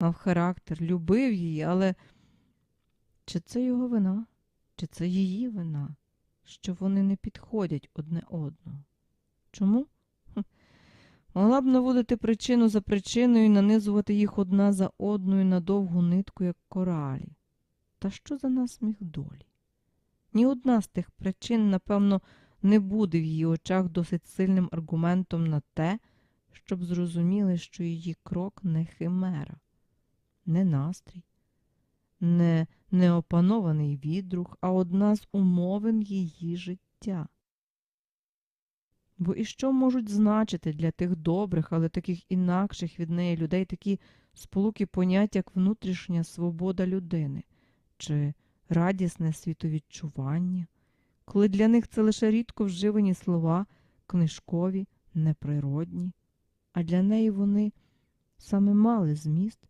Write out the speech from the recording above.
мав характер, любив її, але чи це його вина, чи це її вина, що вони не підходять одне одного? Чому? Могла б наводити причину за причиною і нанизувати їх одна за одною на довгу нитку, як коралі. Та що за насміх долі? Ні одна з тих причин, напевно, не буде в її очах досить сильним аргументом на те, щоб зрозуміли, що її крок не химера, не настрій, не неопанований відрух, а одна з умовин її життя. Бо і що можуть значити для тих добрих, але таких інакших від неї людей такі сполуки понять, як внутрішня свобода людини чи радісне світовідчування, коли для них це лише рідко вживані слова, книжкові, неприродні, а для неї вони саме мали зміст